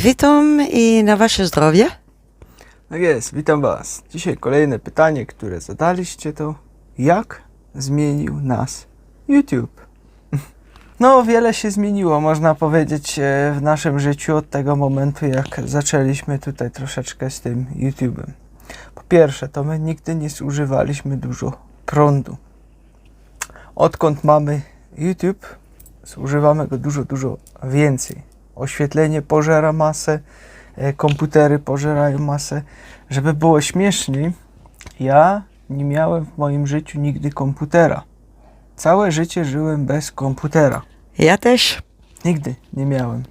Witam i na wasze zdrowie. Tak jest, witam Was. Dzisiaj kolejne pytanie, które zadaliście to jak zmienił nas YouTube? No, wiele się zmieniło, można powiedzieć, e, w naszym życiu od tego momentu, jak zaczęliśmy tutaj troszeczkę z tym YouTube'em. Po pierwsze, to my nigdy nie zużywaliśmy dużo prądu. Odkąd mamy YouTube, zużywamy go dużo, dużo więcej. Oświetlenie pożera masę, e, komputery pożerają masę. Żeby było śmieszniej, ja nie miałem w moim życiu nigdy komputera. Całe życie żyłem bez komputera. Ja też. Nigdy nie miałem.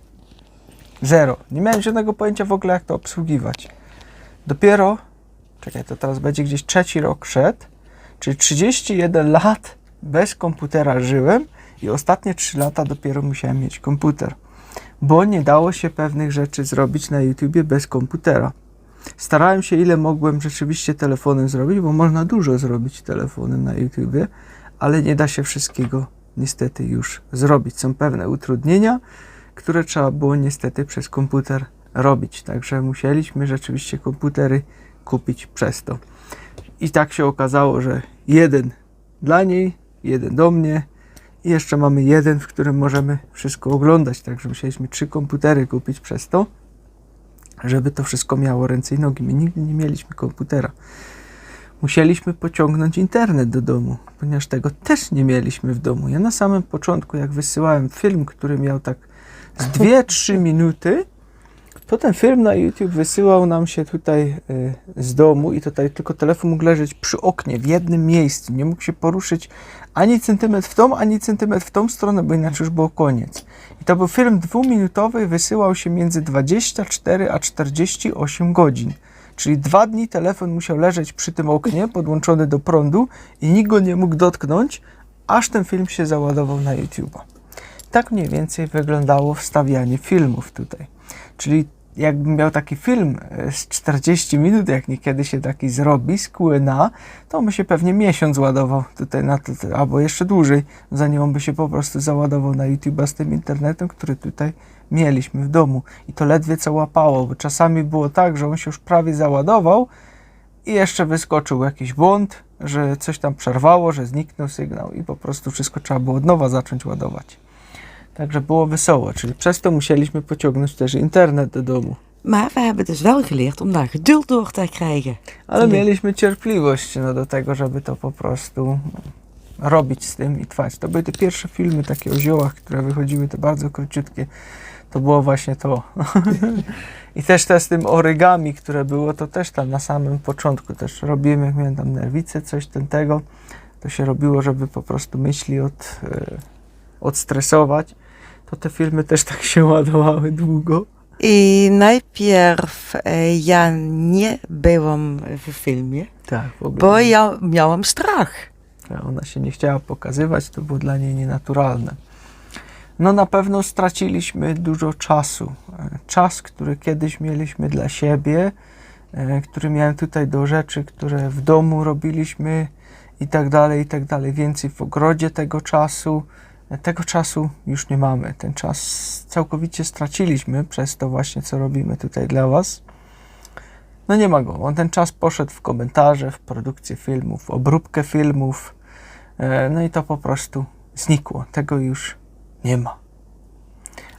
Zero. Nie miałem żadnego pojęcia w ogóle, jak to obsługiwać. Dopiero, czekaj, to teraz będzie gdzieś trzeci rok szedł, czyli 31 lat bez komputera żyłem i ostatnie 3 lata dopiero musiałem mieć komputer. Bo nie dało się pewnych rzeczy zrobić na YouTubie bez komputera. Starałem się ile mogłem rzeczywiście telefonem zrobić, bo można dużo zrobić telefonem na YouTubie, ale nie da się wszystkiego niestety już zrobić. Są pewne utrudnienia, które trzeba było niestety przez komputer robić. Także musieliśmy rzeczywiście komputery kupić przez to. I tak się okazało, że jeden dla niej, jeden do mnie i jeszcze mamy jeden, w którym możemy wszystko oglądać. Także musieliśmy trzy komputery kupić przez to, żeby to wszystko miało ręce i nogi. My nigdy nie mieliśmy komputera. Musieliśmy pociągnąć internet do domu, ponieważ tego też nie mieliśmy w domu. Ja na samym początku, jak wysyłałem film, który miał tak z 2-3 minuty, to ten film na YouTube wysyłał nam się tutaj y, z domu i tutaj tylko telefon mógł leżeć przy oknie w jednym miejscu. Nie mógł się poruszyć ani centymetr w tą, ani centymetr w tą stronę, bo inaczej już było koniec. I to był film dwuminutowy, wysyłał się między 24 a 48 godzin. Czyli dwa dni telefon musiał leżeć przy tym oknie, podłączony do prądu i nikt go nie mógł dotknąć, aż ten film się załadował na YouTube. Tak mniej więcej wyglądało wstawianie filmów tutaj. Czyli jakbym miał taki film e, z 40 minut, jak niekiedy się taki zrobi, z QA, to by się pewnie miesiąc ładował tutaj na to, albo jeszcze dłużej, zanim on by się po prostu załadował na YouTube z tym internetem, który tutaj mieliśmy w domu. I to ledwie co łapało, bo czasami było tak, że on się już prawie załadował i jeszcze wyskoczył jakiś błąd, że coś tam przerwało, że zniknął sygnał i po prostu wszystko trzeba było od nowa zacząć ładować. Także było wesoło, czyli przez to musieliśmy pociągnąć też internet do domu. Maar we hebben dus wel geleerd om daar geduld door te krijgen. Ale mieliśmy cierpliwość no, do tego, żeby to po prostu robić z tym i trwać. To były te pierwsze filmy takie o ziołach, które wychodziły, te bardzo króciutkie. To było właśnie to. I też te z tym origami, które było, to też tam na samym początku też robiłem, jak miałem tam nerwice, coś ten tego. To się robiło, żeby po prostu myśli od, e, odstresować. To te filmy też tak się ładowały długo. I najpierw e, ja nie byłam w filmie, Tak, w ogóle. bo ja miałam strach. Ona się nie chciała pokazywać, to było dla niej nienaturalne. No na pewno straciliśmy dużo czasu. E, Czas, który kiedyś mieliśmy dla siebie, e, który miałem tutaj do rzeczy, które w domu robiliśmy i tak dalej, i tak dalej. Więcej w ogrodzie tego czasu. Tego czasu już nie mamy. Ten czas całkowicie straciliśmy przez to właśnie, co robimy tutaj dla Was. No nie ma go. On ten czas poszedł w komentarze, w produkcję filmów, w obróbkę filmów. E, No i to po prostu znikło. Tego już nie ma.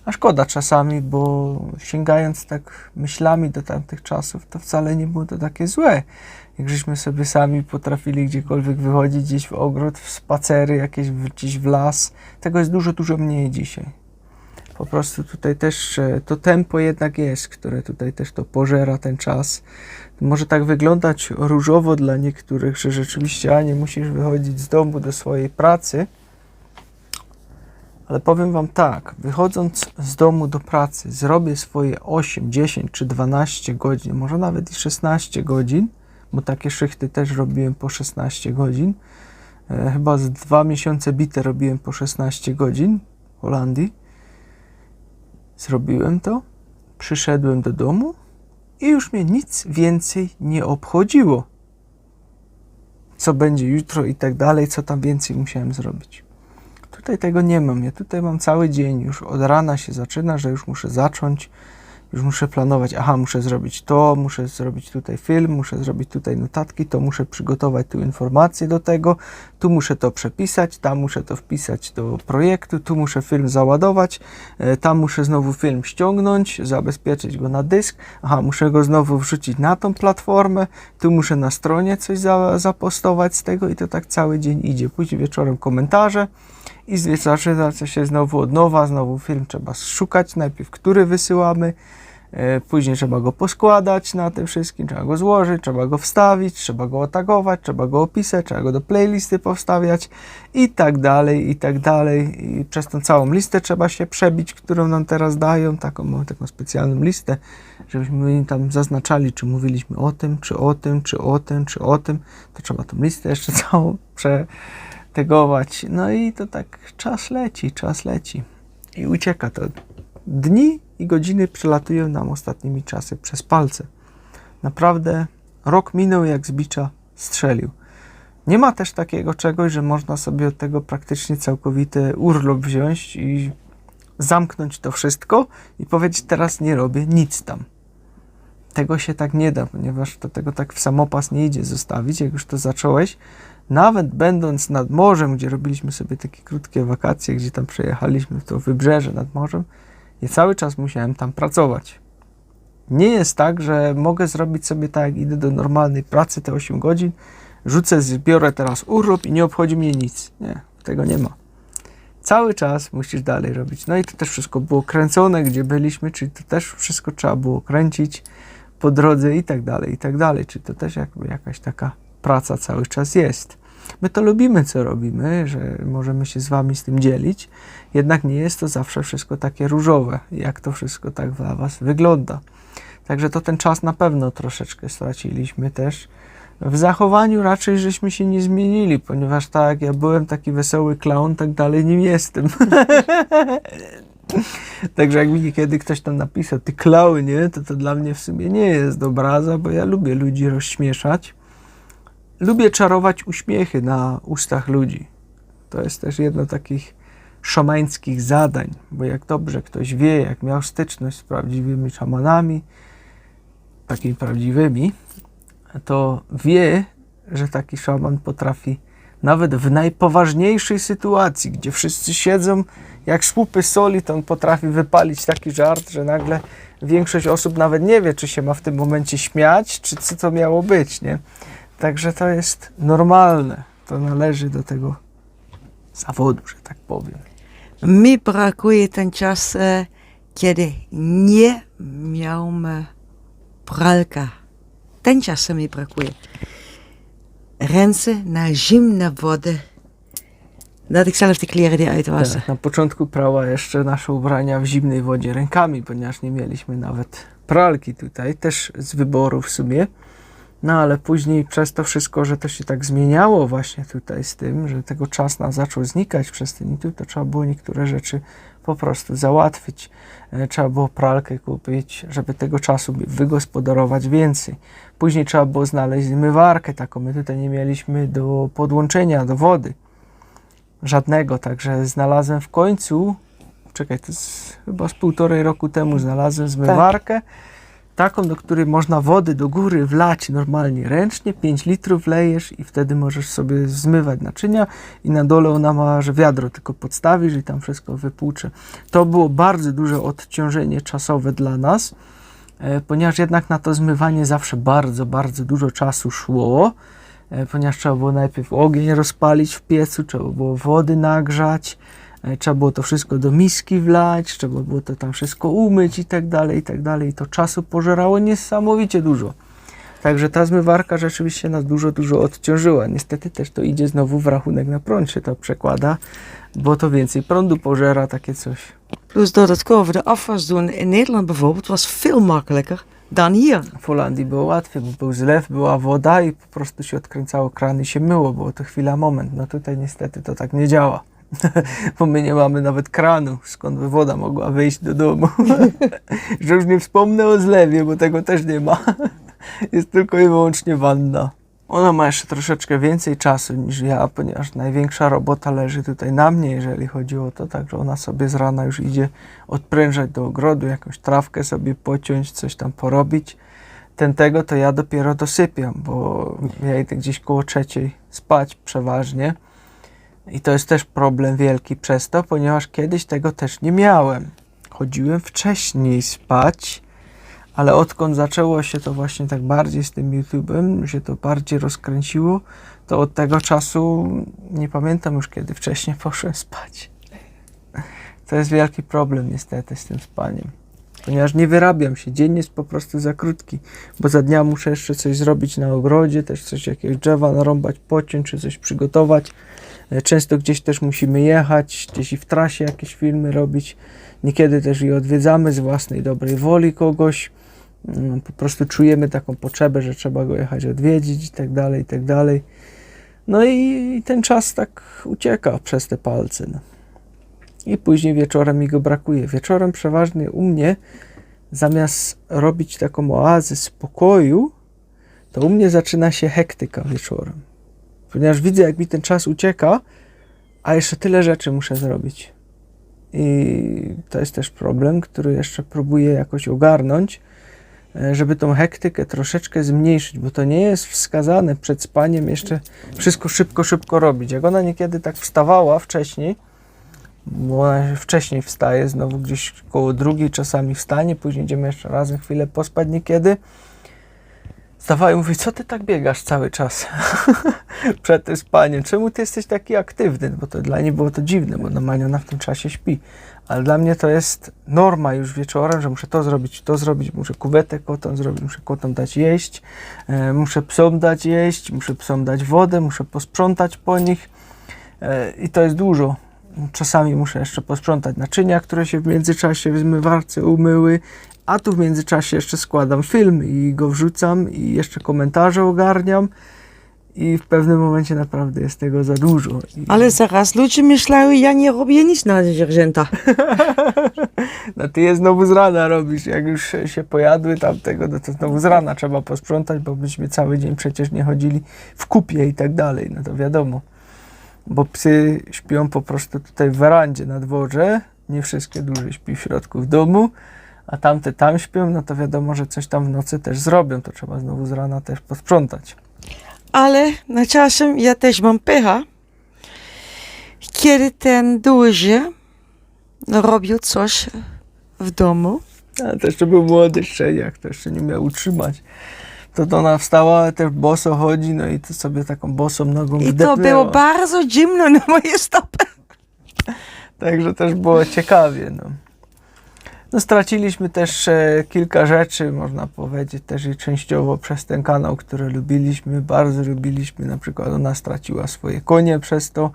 A szkoda czasami, bo sięgając tak myślami do tamtych czasów, to wcale nie było to takie złe. Jak żeśmy sobie sami potrafili gdziekolwiek wychodzić, gdzieś w ogród, w spacery, jakieś gdzieś w las. Tego jest dużo, dużo mniej dzisiaj. Po prostu tutaj też e, to tempo jednak jest, które tutaj też to pożera ten czas. Może tak wyglądać różowo dla niektórych, że rzeczywiście, a nie musisz wychodzić z domu do swojej pracy. Ale powiem Wam tak, wychodząc z domu do pracy, zrobię swoje 8, 10 czy 12 godzin, może nawet i 16 godzin, bo takie szychty też robiłem po 16 godzin. E, chyba z dwa miesiące bite robiłem po 16 godzin w Holandii. Zrobiłem to, przyszedłem do domu i już mnie nic więcej nie obchodziło. Co będzie jutro i tak dalej, co tam więcej musiałem zrobić. Tutaj tego nie mam. Ja tutaj mam cały dzień, już od rana się zaczyna, że już muszę zacząć. Już muszę planować, aha, muszę zrobić to, muszę zrobić tutaj film, muszę zrobić tutaj notatki, to muszę przygotować tu informacje do tego, tu muszę to przepisać, tam muszę to wpisać do projektu, tu muszę film załadować, e, tam muszę znowu film ściągnąć, zabezpieczyć go na dysk, aha, muszę go znowu wrzucić na tą platformę, tu muszę na stronie coś za, zapostować z tego i to tak cały dzień idzie. Później wieczorem komentarze i zaczyna się znowu od nowa, znowu film trzeba szukać, najpierw który wysyłamy, później trzeba go poskładać na tym wszystkim, trzeba go złożyć, trzeba go wstawić, trzeba go otagować, trzeba go opisać, trzeba go do playlisty powstawiać i tak dalej, i tak dalej. I przez tą całą listę trzeba się przebić, którą nam teraz dają, taką, mamy taką specjalną listę, żebyśmy tam zaznaczali, czy mówiliśmy o tym, czy o tym, czy o tym, czy o tym, to trzeba tą listę jeszcze całą przetegować. No i to tak czas leci, czas leci i ucieka to. Dni i godziny przelatują nam ostatnimi czasy przez palce. Naprawdę rok minął jak z bicza strzelił. Nie ma też takiego czegoś, że można sobie od tego praktycznie całkowity urlop wziąć i zamknąć to wszystko i powiedzieć teraz nie robię nic tam. Tego się tak nie da, ponieważ to tego tak w samopas nie idzie zostawić, jak już to zacząłeś. Nawet będąc nad morzem, gdzie robiliśmy sobie takie krótkie wakacje, gdzie tam przejechaliśmy to wybrzeże nad morzem, ja cały czas musiałem tam pracować. Nie jest tak, że mogę zrobić sobie tak, jak idę do normalnej pracy te 8 godzin, rzucę, zbiorę teraz urlop i nie obchodzi mnie nic. Nie, tego nie ma. Cały czas musisz dalej robić. No i to też wszystko było kręcone, gdzie byliśmy, czyli to też wszystko trzeba było kręcić po drodze i tak dalej, i tak dalej. Czy to też jakby jakaś taka praca cały czas jest. My to lubimy, co robimy, że możemy się z Wami z tym dzielić, jednak nie jest to zawsze wszystko takie różowe, jak to wszystko tak dla Was wygląda. Także to ten czas na pewno troszeczkę straciliśmy też. W zachowaniu raczej żeśmy się nie zmienili, ponieważ tak ja byłem taki wesoły clown, tak dalej nim jestem. Także jak mi kiedy ktoś tam napisał, ty klaunie, to to dla mnie w sumie nie jest obraza, bo ja lubię ludzi rozśmieszać. Lubię czarować uśmiechy na ustach ludzi. To jest też jedno takich szamańskich zadań, bo jak dobrze ktoś wie, jak miał styczność z prawdziwymi szamanami, takimi prawdziwymi, to wie, że taki szaman potrafi nawet w najpoważniejszej sytuacji, gdzie wszyscy siedzą jak słupy soli, to on potrafi wypalić taki żart, że nagle większość osób nawet nie wie, czy się ma w tym momencie śmiać, czy co to miało być, nie? Także to jest normalne. To należy do tego zawodu, że tak powiem. Mi brakuje ten czas, e, kiedy nie miałem pralka. Ten czas mi brakuje. Ręce na zimne wody. Dat ik zelf de kleren die uitwassen. Tak, na początku prała jeszcze nasze ubrania w zimnej wodzie rękami, ponieważ nie mieliśmy nawet pralki tutaj, też z wyboru w sumie. No ale później przez to wszystko, że to się tak zmieniało właśnie tutaj z tym, że tego czas nam zaczął znikać przez ten YouTube, to trzeba było niektóre rzeczy po prostu załatwić. E, Trzeba było pralkę kupić, żeby tego czasu wygospodarować więcej. Później trzeba było znaleźć zmywarkę taką. My tutaj nie mieliśmy do podłączenia do wody żadnego, także znalazłem w końcu, czekaj, to jest chyba z półtorej roku temu znalazłem zmywarkę, taką, do której można wody do góry wlać normalnie ręcznie, 5 litrów lejesz i wtedy możesz sobie zmywać naczynia i na dole ona ma, że wiadro tylko podstawisz i tam wszystko wypłucze. To było bardzo duże odciążenie czasowe dla nas, e, ponieważ jednak na to zmywanie zawsze bardzo, bardzo dużo czasu szło e, ponieważ trzeba było najpierw ogień rozpalić w piecu, trzeba było wody nagrzać, trzeba było to wszystko do miski wlać, trzeba było to tam wszystko umyć i tak dalej, i tak dalej. I to czasu pożerało niesamowicie dużo. Także ta zmywarka rzeczywiście nas dużo, dużo odciążyła. Niestety też to idzie znowu w rachunek na prąd się to przekłada, bo to więcej prądu pożera, takie coś. Plus dodatkowo de afwas doen in Nederland bijvoorbeeld was veel makkelijker dan hier. W Holandii było łatwiej, bo był zlew, była woda i po prostu się odkręcało kran i się myło, było to chwila, moment. No tutaj niestety to tak nie działa, bo my nie mamy nawet kranu, skąd by woda mogła wyjść do domu. Że już nie wspomnę o zlewie, bo tego też nie ma. Jest tylko i wyłącznie wanna. Ona ma jeszcze troszeczkę więcej czasu niż ja, ponieważ największa robota leży tutaj na mnie, jeżeli chodzi o to, także ona sobie z rana już idzie odprężać do ogrodu, jakąś trawkę sobie pociąć, coś tam porobić. Ten tego to ja dopiero dosypiam, bo ja idę gdzieś koło trzeciej spać przeważnie. I to jest też problem wielki przez to, ponieważ kiedyś tego też nie miałem. Chodziłem wcześniej spać, ale odkąd zaczęło się to właśnie tak bardziej z tym YouTube'em, się to bardziej rozkręciło, to od tego czasu nie pamiętam już kiedy wcześniej poszłem spać. To jest wielki problem niestety z tym spaniem. Ponieważ nie wyrabiam się, dzień jest po prostu za krótki, bo za dnia muszę jeszcze coś zrobić na ogrodzie, też coś jakiegoś drzewa narąbać, pociąć, czy coś przygotować. E, Często gdzieś też musimy jechać, gdzieś i w trasie jakieś filmy robić. Niekiedy też i odwiedzamy z własnej dobrej woli kogoś. Mm, Po prostu czujemy taką potrzebę, że trzeba go jechać odwiedzić i tak dalej, i tak dalej. No i, ten czas tak ucieka przez te palce. No. I później wieczorem mi go brakuje. Wieczorem przeważnie u mnie, zamiast robić taką oazę spokoju, to u mnie zaczyna się hektyka wieczorem. Ponieważ widzę, jak mi ten czas ucieka, a jeszcze tyle rzeczy muszę zrobić. I to jest też problem, który jeszcze próbuję jakoś ogarnąć, e, żeby tą hektykę troszeczkę zmniejszyć, bo to nie jest wskazane przed spaniem jeszcze wszystko szybko, szybko robić. Jak ona niekiedy tak wstawała wcześniej, bo ona wcześniej wstaje, znowu gdzieś koło drugiej czasami wstanie, później idziemy jeszcze razem chwilę pospać niekiedy. Wstawała i mówi, co ty tak biegasz cały czas przed tym spaniem? Czemu ty jesteś taki aktywny? Bo to dla niej było to dziwne, bo normalnie ona w tym czasie śpi. Ale dla mnie to jest norma już wieczorem, że muszę to zrobić, to zrobić, muszę kuwetę kotom zrobić, muszę kotom dać jeść, e, muszę psom dać jeść, muszę psom dać wodę, muszę posprzątać po nich e, i to jest dużo. Czasami muszę jeszcze posprzątać naczynia, które się w międzyczasie w zmywarce umyły, a tu w międzyczasie jeszcze składam film i go wrzucam i jeszcze komentarze ogarniam i w pewnym momencie naprawdę jest tego za dużo. I, Ale zaraz ludzie myślają, ja nie robię nic na zwierzęta. no ty je znowu z rana robisz, jak już się pojadły tamtego, no to znowu z rana trzeba posprzątać, bo byśmy cały dzień przecież nie chodzili w kupie i tak dalej, no to wiadomo. Bo psy śpią po prostu tutaj w werandzie na dworze, nie wszystkie duże śpi w środku w domu, a tamte tam śpią, no to wiadomo, że coś tam w nocy też zrobią, to trzeba znowu z rana też posprzątać. Ale na czasem ja też mam pecha, kiedy ten duży robił coś w domu. A to jeszcze był młody szczeniak, to jeszcze nie miał utrzymać. To to ona wstała, ale też boso chodzi, no i to sobie taką bosą nogą I to wdepnęła. było bardzo zimno na moje stopy. Także też było ciekawie. No. No, straciliśmy też e, kilka rzeczy, można powiedzieć, też i częściowo przez ten kanał, który lubiliśmy, bardzo lubiliśmy. Na przykład ona straciła swoje konie przez to,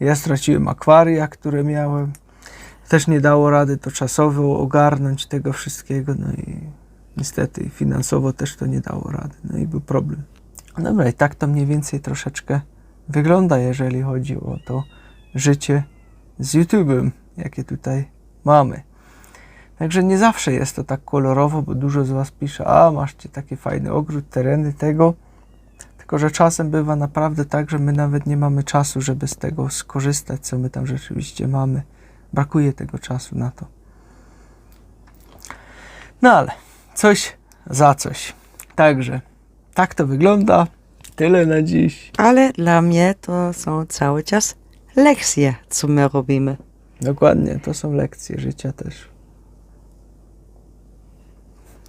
ja straciłem akwaria, które miałem. Też nie dało rady to czasowo ogarnąć tego wszystkiego, no i niestety finansowo też to nie dało rady, no i był problem. Dobra, i tak to mniej więcej troszeczkę wygląda, jeżeli chodzi o to życie z YouTube'em, jakie tutaj mamy. Także nie zawsze jest to tak kolorowo, bo dużo z Was pisze, a macie taki fajny ogród, tereny tego. Tylko, że czasem bywa naprawdę tak, że my nawet nie mamy czasu, żeby z tego skorzystać, co my tam rzeczywiście mamy. Brakuje tego czasu na to. No ale coś za coś. Także tak to wygląda. Tyle na dziś. Ale dla mnie to są cały czas lekcje, co my robimy. Dokładnie, to są lekcje życia też.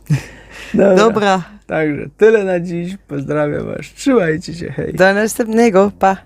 Dobra. Dobra, Także tyle na dziś. Pozdrawiam Was. Trzymajcie się. Hej. do następnego. Pa.